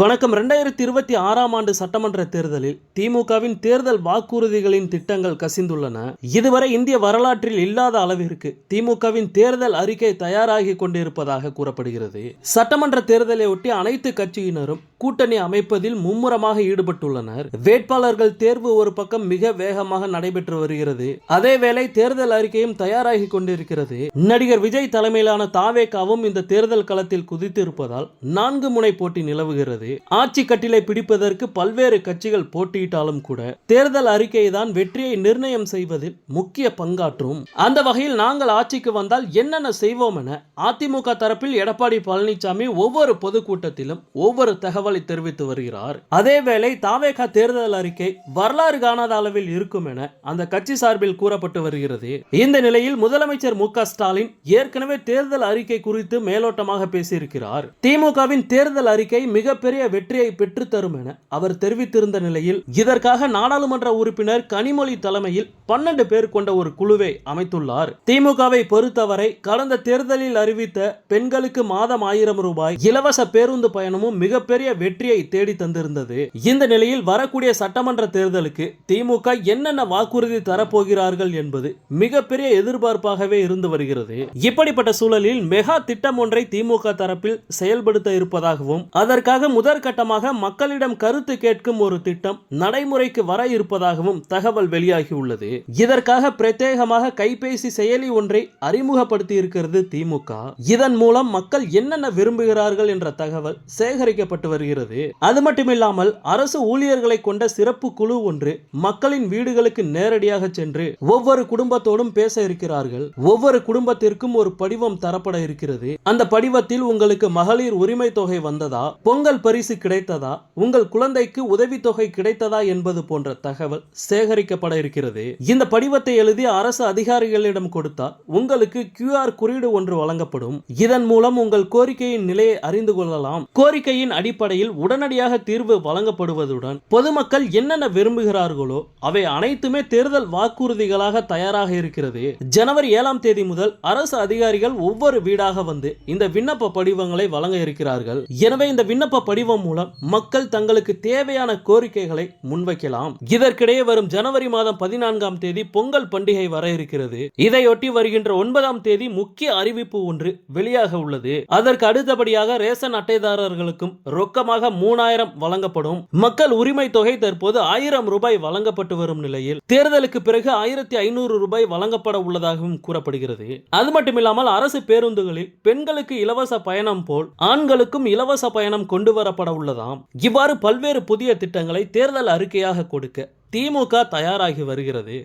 வணக்கம். ரெண்டாயிரத்தி இருபத்தி ஆறாம் ஆண்டு சட்டமன்ற தேர்தலில் திமுகவின் தேர்தல் வாக்குறுதிகளின் திட்டங்கள் கசிந்துள்ளன. இதுவரை இந்திய வரலாற்றில் இல்லாத அளவிற்கு திமுகவின் தேர்தல் அறிக்கை தயாராகி கொண்டிருப்பதாக கூறப்படுகிறது. சட்டமன்ற தேர்தலை ஒட்டி அனைத்து கட்சியினரும் கூட்டணி அமைப்பதில் மும்முரமாக ஈடுபட்டுள்ளனர். வேட்பாளர்கள் தேர்வு ஒரு பக்கம் மிக வேகமாக நடைபெற்று வருகிறது. அதேவேளை தேர்தல் அறிக்கையும் தயாராகி கொண்டிருக்கிறது. நடிகர் விஜய் தலைமையிலான தாவேகாவும் இந்த தேர்தல் களத்தில் குதித்திருப்பதால் நான்கு முனை போட்டி நிலவுகிறது. ஆட்சி கட்டிலை பிடிப்பதற்கு பல்வேறு கட்சிகள் போட்டியிட்டாலும் கூட தேர்தல் அறிக்கை தான் வெற்றியை நிர்ணயம் செய்வதில் முக்கிய பங்காற்றும். அந்த வகையில் நாங்கள் ஆட்சிக்கு வந்தால் என்னென்ன செய்வோம் என அதிமுக தரப்பில் எடப்பாடி பழனிசாமி ஒவ்வொரு பொதுக்கூட்டத்திலும் ஒவ்வொரு தகவலை தெரிவித்து வருகிறார். அதேவேளை தாவேகா தேர்தல் அறிக்கை வரலாறு காணாத அளவில் இருக்கும் என அந்த கட்சி சார்பில் கூறப்பட்டு வருகிறது. இந்த நிலையில் முதலமைச்சர் மு ஸ்டாலின் ஏற்கனவே தேர்தல் அறிக்கை குறித்து மேலோட்டமாக பேசியிருக்கிறார். திமுகவின் தேர்தல் அறிக்கை மிகப்பெரிய வெற்றியை பெற்றுத்தரும் என அவர் தெரிவித்திருந்த நிலையில் இதற்காக நாடாளுமன்ற உறுப்பினர் கனிமொழி தலைமையில் பன்னெண்டு பேர் கொண்ட ஒரு குழுவை அமைத்துள்ளார். திமுகவை பொறுத்தவரை கடந்த தேர்தலில் அறிவித்த பெண்களுக்கு மாதம் ஆயிரம் ரூபாய் இலவச பேருந்து பயணமும் மிகப்பெரிய வெற்றியை தேடி தந்திருந்தது. இந்த நிலையில் வரக்கூடிய சட்டமன்ற தேர்தலுக்கு திமுக என்னென்ன வாக்குறுதி தரப்போகிறார்கள் என்பது மிகப்பெரிய எதிர்பார்ப்பாகவே இருந்து வருகிறது. இப்படிப்பட்ட சூழலில் மெகா திட்டம் ஒன்றை திமுக தரப்பில் செயல்படுத்த இருப்பதாகவும் அதற்காக முதற்கட்டமாக மக்களிடம் கருத்து கேட்கும் ஒரு திட்டம் நடைமுறைக்கு வர இருப்பதாகவும் தகவல் வெளியாகியுள்ளது. இதற்காக பிரத்யேகமாக கைபேசி செயலி ஒன்றை அறிமுகப்படுத்தி இருக்கிறது திமுக. இதன் மூலம் மக்கள் என்னென்ன விரும்புகிறார்கள் என்ற தகவல் சேகரிக்கப்பட்டு வருகிறது. அது மட்டுமில்லாமல் அரசு ஊழியர்களை கொண்ட சிறப்பு குழு ஒன்று மக்களின் வீடுகளுக்கு நேரடியாக சென்று ஒவ்வொரு குடும்பத்தோடும் பேச இருக்கிறார்கள். ஒவ்வொரு குடும்பத்திற்கும் ஒரு படிவம் தரப்பட இருக்கிறது. அந்த படிவத்தில் உங்களுக்கு மகளிர் உரிமை தொகை வந்ததா? பொங்கல் பரிசு கிடைத்ததா? உங்கள் குழந்தைக்கு உதவித்தொகை கிடைத்ததா என்பது போன்ற தகவல் சேகரிக்கப்பட இருக்கிறது. இந்த படிவத்தை எழுதி அரசு அதிகாரிகளிடம் கொடுத்தால் உங்களுக்கு கியூஆர் குறியீடு ஒன்று வழங்கப்படும். இதன் மூலம் உங்கள் கோரிக்கையின் நிலையை அறிந்து கொள்ளலாம். கோரிக்கையின் அடிப்படையில் உடனடியாக தீர்வு வழங்கப்படுவதுடன் பொதுமக்கள் என்னென்ன விரும்புகிறார்களோ அவை அனைத்துமே தேர்தல் வாக்குறுதிகளாக தயாராக இருக்கிறது. ஜனவரி ஏழாம் தேதி முதல் அரசு அதிகாரிகள் ஒவ்வொரு வீடாக வந்து இந்த விண்ணப்ப படிவங்களை வழங்க இருக்கிறார்கள். எனவே இந்த விண்ணப்ப படிவம் மூலம் மக்கள் தங்களுக்கு தேவையான கோரிக்கைகளை முன்வைக்கலாம். இதற்கிடையே வரும் ஜனவரி மாதம் பதினான்காம் தேதி பொங்கல் பண்டிகை வர இருக்கிறது. இதையொட்டி வருகின்ற ஒன்பதாம் தேதி முக்கிய அறிவிப்பு ஒன்று வெளியாக உள்ளது. அதற்கு அடுத்தபடியாக ரேஷன் அட்டைதாரர்களுக்கும் ரொக்கமாக மூணாயிரம் வழங்கப்படும். மக்கள் உரிமை தொகை தற்போது ஆயிரம் ரூபாய் வழங்கப்பட்டு வரும் நிலையில் தேர்தலுக்கு பிறகு ஆயிரத்தி ஐநூறு ரூபாய் வழங்கப்பட உள்ளதாகவும் கூறப்படுகிறது. அது மட்டுமில்லாமல் அரசு பேருந்துகளில் பெண்களுக்கு இலவச பயணம் போல் ஆண்களுக்கும் இலவச பயணம் கொண்டு வர கொண்டுவரப்பட உள்ளதாம் இவ்வாறு பல்வேறு புதிய திட்டங்களை தேர்தல் அறிக்கையாக கொடுக்க திமுக தயாராகி வருகிறது.